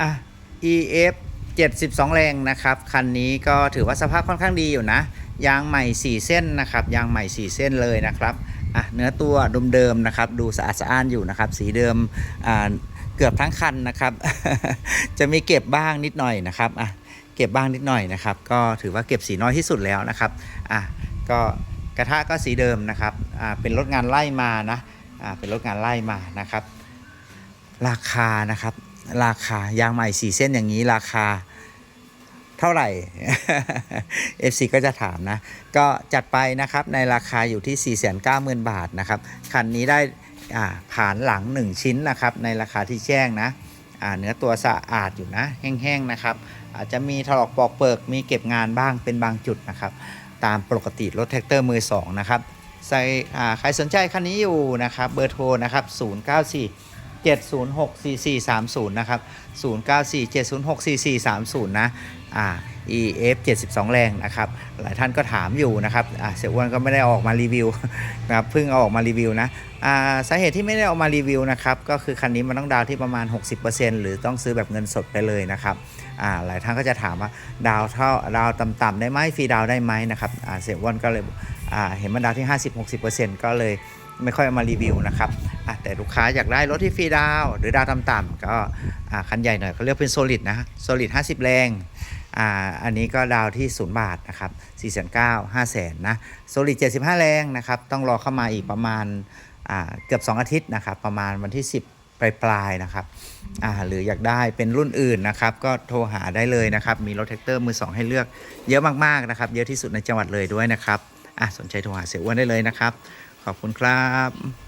อะ EF 72 แรงนะครับ คันนี้ก็ถือว่าสภาพค่อนข้างดีอยู่นะ ยางใหม่ 4 เส้นนะครับ ยางใหม่ 4 เส้นเลยนะครับ อะ เนื้อตัวเดิมๆนะครับ ดูสะอาดสะอ้านอยู่นะครับ สีเดิม อ่า เกือบทั้งคันนะครับ จะมีเก็บบ้างนิดหน่อยนะครับ อะ เก็บบ้างนิดหน่อยนะครับ ก็ถือว่าเก็บสีน้อยที่สุดแล้วนะครับ อะ ก็กระทะก็สีเดิมนะครับ อ่า เป็นรถงานไล่มานะ อ่า เป็นรถงานไล่มานะครับ ราคานะครับ ราคายางใหม่4เส้นอย่างนี้ราคาเท่าไหร่ FC ก็จะถามนะ ก็จัดไปนะครับในราคาอยู่ที่ 490,000 บาทนะครับ คันนี้ได้อ่าผ่านหลัง 1 ชิ้นนะครับ ในราคาที่แจ้งนะอ่าเนื้อตัวสะอาดอยู่นะ แห้งๆนะครับ อาจจะมีถลอกปอกเปิกมีเก็บงานบ้างเป็นบางจุดนะครับ ตามปกติรถแท็กเตอร์มือ 2 นะครับใส่อ่าใครสนใจคันนี้อยู่นะครับ เบอร์โทรนะครับ 094 7064430 นะครับ 094 7064430 นะ อ่า EF 72 แรงนะครับ หลายท่านก็ถามอยู่นะครับ อ่า เสียอ้วนก็ไม่ได้ออกมารีวิวนะครับ เพิ่งเอาออกมารีวิวนะ อ่า สาเหตุที่ไม่ได้ออกมารีวิวนะครับ ก็คือคันนี้มันต้องดาวที่ประมาณ 60%หรือต้องซื้อแบบเงินสดไปเลยนะครับ อ่า หลายท่านก็จะถามว่าดาวเท่าดาวต่ำๆได้ไหมฟรีดาวได้ไหมนะครับ อ่า เสียอ้วนก็เลย อ่า เห็นมันดาวที่ 50-60%ก็เลยไม่ค่อยเอามารีวิวนะครับ แต่ลูกค้าอยากได้รถที่ฟรีดาว หรือดาวต่ำๆก็คันใหญ่หน่อยเขาเรียกเป็นโซลิดนะโซลิด50 แรงอ่าอันนี้ก็ดาวที่ 0 บาทนะครับ4 9 0 0 0 5 0 0 0นะโซลิด75 แรงนะครับต้องรอเข้ามาอีกประมาณอ่าเกือบ 2 อาทิตย์นะครับประมาณวันที่ 10ปลายๆนะครับ อ่า หรืออยากได้เป็นรุ่นอื่นนะครับ ก็โทรหาได้เลยนะครับ มีรถแท็กเตอร์มือสองให้เลือกเยอะมากๆนะครับ เยอะที่สุดในจังหวัดเลยด้วยนะครับ อะสนใจโทรหาเสียอ้วนได้เลยนะครับ ขอบคุณครับ